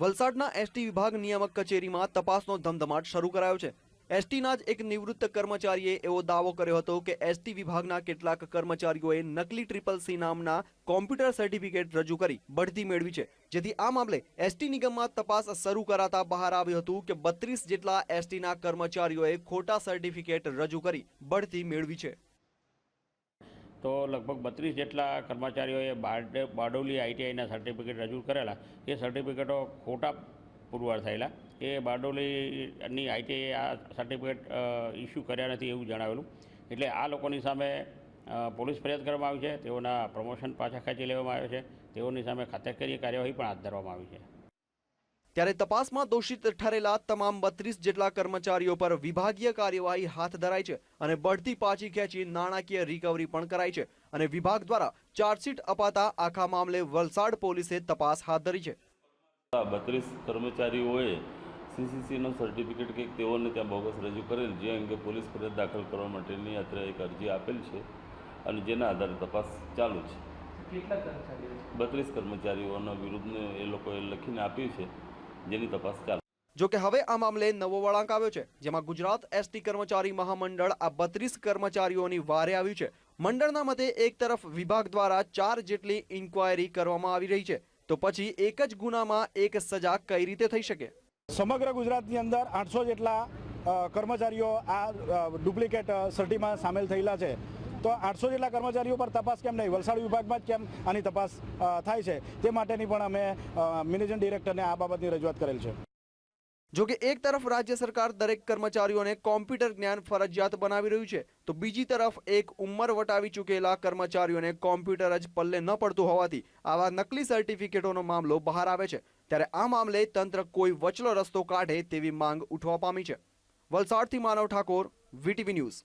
વલસાડના એસટી વિભાગ નિયામક કચેરીમાં તપાસનો ધમધમાટ શરૂ કરાયો છે. એસટીના જ એક નિવૃત્ત કર્મચારીએ એવો દાવો કર્યો હતો કે એસટી વિભાગના કેટલાક કર્મચારીઓએ નકલી ટ્રિપલ સી નામના કોમ્પ્યુટર સર્ટિફિકેટ રજૂ કરી બઢતી મેળવી છે. જેથી આ મામલે એસટી નિગમમાં તપાસ શરૂ કરાતા બહાર આવ્યું હતું કે બત્રીસ જેટલા એસટીના કર્મચારીઓએ ખોટા સર્ટિફિકેટ રજૂ કરી બઢતી મેળવી છે. તો લગભગ બત્રીસ જેટલા કર્મચારીઓએ બારડે બારડોલી આઈટીઆઈના સર્ટિફિકેટ રજૂ કરેલા. એ સર્ટિફિકેટો ખોટા પુરવાર થયેલા. એ બારડોલીની આઈટીઆઈ આ સર્ટિફિકેટ ઇસ્યુ કર્યા નથી એવું જણાવેલું. એટલે આ લોકોની સામે પોલીસ ફરિયાદ કરવામાં આવી છે. તેઓના પ્રમોશન પાછા ખેંચી લેવામાં આવ્યો છે. તેઓની સામે ખાતેકીય કાર્યવાહી પણ હાથ ધરવામાં આવી છે. ત્યારે તપાસમાં દોષિત ઠરેલા તમામ બત્રીસ જેટલા કર્મચારીઓ પર વિભાગીય કાર્યવાહી હાથ ધરાઈ છે અને બઢતી પાછી ખેંચી નાણાકીય રિકવરી પણ કરાઈ છે અને વિભાગ દ્વારા ચાર્જશીટ અપાતા આખા મામલે વલસાડ પોલીસે તપાસ હાથ ધરી છે. બત્રીસ કર્મચારીઓએ સીસીસીનું સર્ટિફિકેટ કંઈક તેઓને ત્યાં બોગસ રજૂ કરેલ જે અંગે પોલીસ ફરિયાદ દાખલ કરવા માટેની અત્રે એક અરજી આપેલ છે અને જેના આધારે તપાસ ચાલુ છે. છે? બત્રીસ કર્મચારીઓના વિરુદ્ધને એ લોકોએ લખીને આપ્યું છે. જેની તપાસ ચાલુ જો કે હવે આ મામલે નવો વળાંક આવ્યો છે જેમાં ગુજરાત એસટી કર્મચારી મહામંડળ આ બત્રીસ કર્મચારીઓની વારે આવ્યું છે. મંડળના મતે એક તરફ વિભાગ દ્વારા ચાર જેટલી ઇન્ક્વાયરી કરવામાં આવી રહી છે તો પછી એક જ ગુનામાં એક સજા કઈ રીતે થઈ શકે? સમગ્ર ગુજરાતની અંદર આઠસો જેટલા કર્મચારીઓ આ ડુપ્લિકેટ સર્ટીમાં સામેલ થયેલા છે. તો આઠસો જેટલા કર્મચારીઓ પર તપાસ કેમ નહીં? વલસાડ વિભાગમાં જ કેમ આની તપાસ થાય છે? તે માટેની પણ અમે મેનેજિંગ ડિરેક્ટરને આ બાબતની રજૂઆત કરેલ છે. જો કે એક તરફ રાજ્ય સરકાર દરેક કર્મચારીઓને કોમ્પ્યુટર જ્ઞાન ફરજિયાત બનાવી રહ્યું છે, તો બીજી તરફ એક ઉંમર વટાવી ચૂકેલા કર્મચારીઓને કોમ્પ્યુટર જ પલ્લે ન પડતું હોવાથી આવા નકલી સર્ટિફિકેટોનો મામલો બહાર આવે છે. ત્યારે આ મામલે તંત્ર કોઈ વચલો રસ્તો કાઢે તેવી માંગ ઉઠવા પામી છે. વલસાડથી માનવ ઠાકોર, વીટીવી ન્યૂઝ.